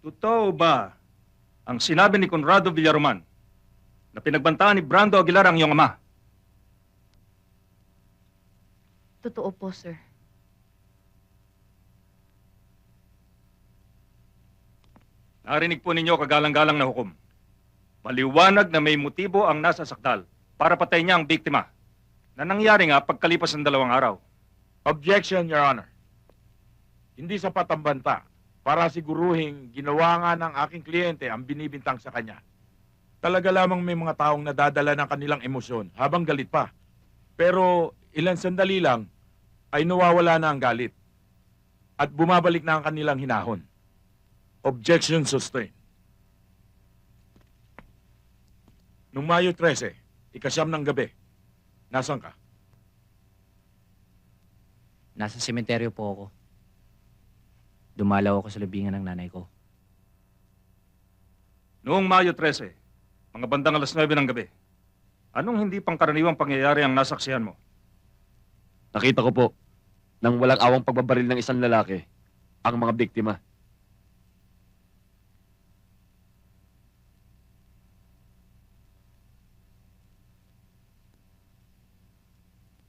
Totoo ba ang sinabi ni Conrado Villaroman na pinagbantaan ni Brando Aguilar ang iyong ama? Totoo po, sir. Narinig po ninyo kagalang-galang na hukom. Maliwanag na may motibo ang nasa sakdal para patayin niya ang biktima na nangyari nga pagkalipas ng dalawang araw. Objection, Your Honor. Hindi sapat ang banta para siguruhin ginawa nga ng aking kliyente ang binibintang sa kanya. Talaga lamang may mga taong nadadala ng kanilang emosyon habang galit pa. Pero ilan sandali lang ay nawawala na ang galit at bumabalik na ang kanilang hinahon. Objection sustained. Noong Mayo 13, ikasyam ng gabi, nasan ka? Nasa sementeryo po ako. Dumalaw ako sa libingan ng nanay ko. Noong Mayo 13, mga bandang alas 9 ng gabi, anong hindi pangkaraniwang pangyayari ang nasaksihan mo? Nakita ko po, nang walang awang pagbabaril ng isang lalaki, ang mga biktima.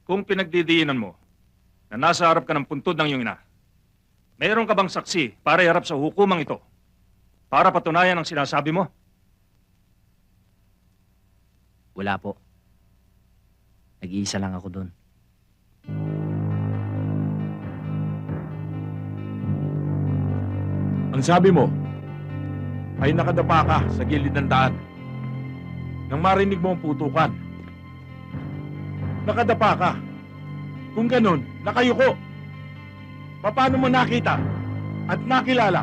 Kung pinagdidiinan mo na nasa harap ka ng puntod ng iyong ina, mayroon ka bang saksi para iharap sa hukumang ito para patunayan ang sinasabi mo? Wala po. Nag-iisa lang ako doon. Ang sabi mo ay nakadapa ka sa gilid ng daan. Nang marinig mo ang putukan. Nakadapa ka. Kung ganun, nakayuko. Paano mo nakita at nakilala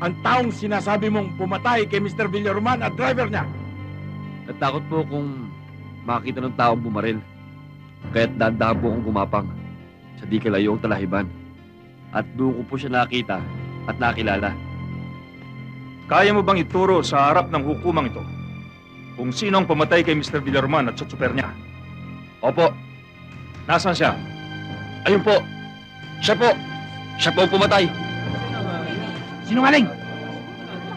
ang taong sinasabi mong pumatay kay Mr. Villaroman at driver niya? Natakot po kung makita ng taong bumaril. Kaya't dahan-dahan po akong gumapang sa di kalayong talahiban. At doon ko po siya nakita at nakilala. Kaya mo bang ituro sa harap ng hukumang ito kung sino ang pumatay kay Mr. Villarman at sa tsuper niya? Opo, Nasaan siya? ayun po. Siya po. Siya po ang pumatay. Sinungaling!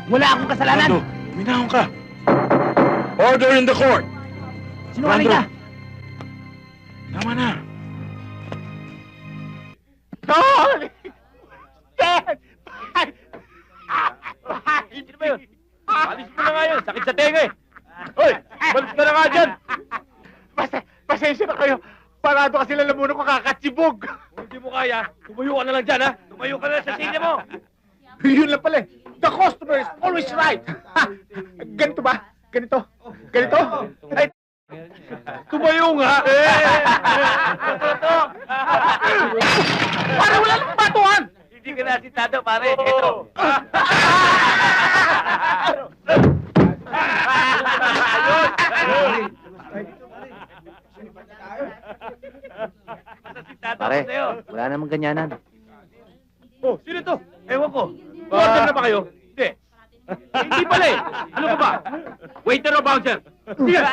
Wala akong kasalanan! Brando, minahon ka. Order in the court. Sinungaling ka! Tama na. Tol! Dad! Sino ba yun? Alis mo na nga yun. Sakit sa tenga eh. Hoy! Balis ka na nga dyan! Basta, pasensya na kayo. Parado kasi lang muna ko kakatsibog. Hindi mo kaya, tumayo ka na lang dyan ha. Tumayo ka na lang sa sine mo. Yun lang pala eh. The customer is always right. Ganito ba? Ganito? Ganito? Ay, tumayo nga. Ito, Para wala nang batuhan! Hindi ka na sitado, pare. Ito. Pare, wala namang ganyanan. Oh, sino to? Ewan ko. Order na ba kayo? Hindi. Hindi pala eh. Ano ka ba? Waiter o bouncer? Sige.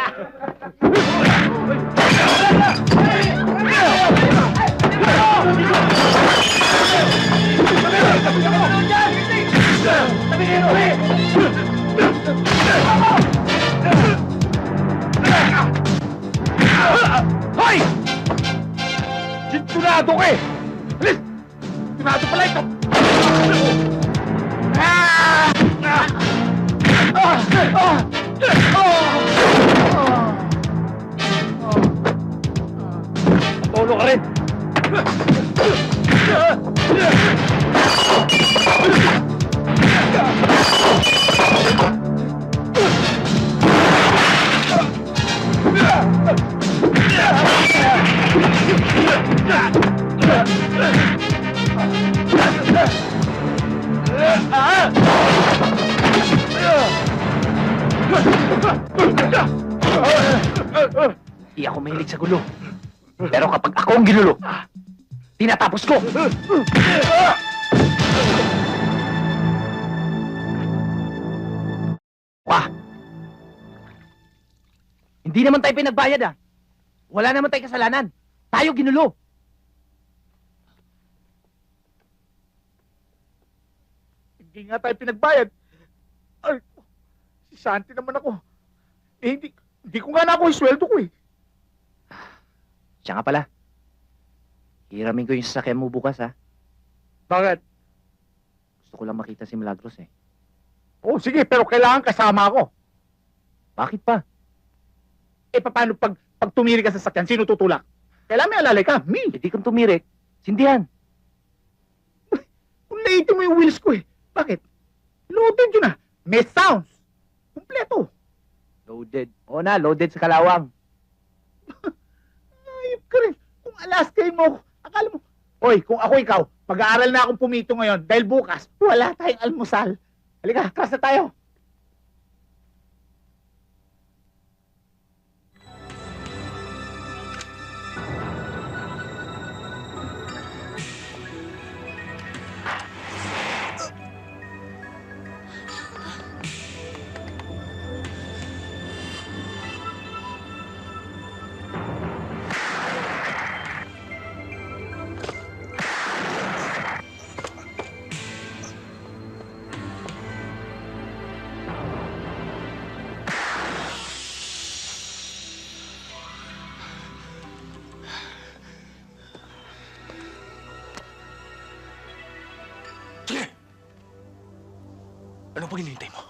Sintunado ka eh! Alis! Sintunado pala ito! Ah! Ah! Ah! Ah! Tolo ka rin! Di ako mahilig sa gulo. Pero kapag ako ang ginulo, tinatapos ko! Wah! Hindi naman tayo pinagbayad ah. Wala naman tayo kasalanan. Tayo ginulo. Hindi nga tayo pinagbayad. Santi naman ako. Eh, hindi, hindi ko nga na ako yung sweldo ko eh. Siya nga pala. Hiramin ko yung sasakyan mo bukas, ha? Bakit? Gusto ko lang makita si Milagros, eh. Oh, sige, pero kailangan kasama ako. Bakit pa? Eh, paano pag, pag tumiri ka sa sakyan, sino tutulak? Kailangan may alalay ka, me. Hindi kang tumirik. Sindihan. Kung late mo yung wheels ko eh. Bakit? Loaded yun ah. May sounds. Kompleto. Loaded. Oo na, loaded sa kalawang. Ayop ka rin. Kung alaskain mo ako, akala mo, Hoy, kung ako ikaw, pag-aaral na akong pumito ngayon dahil bukas, wala tayong almusal. Halika, class na tayo. Pang hinihintay mo?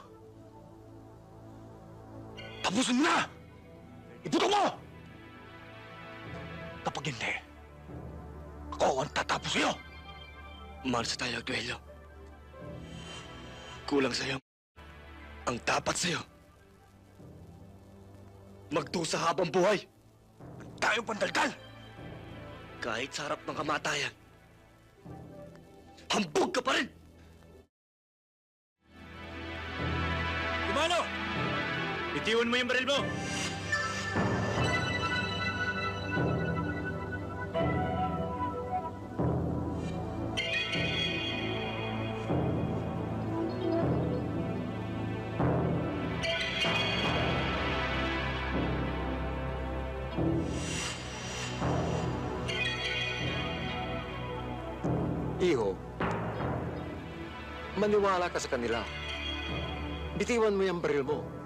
Tapusin mo na! Iputo mo! Kapag hindi, ako ang tatapos sa'yo! Mahal sa tayo, Duello. Kulang sa'yo. Ang dapat sa'yo. Magdusa habang buhay. Tayo pandalkal! Kahit sa harap ng kamatayan, hambog ka pa rin! Bitiwan mo yung baril mo! Iho, maniwala ka sa kanila. Bitiwan mo yung baril mo.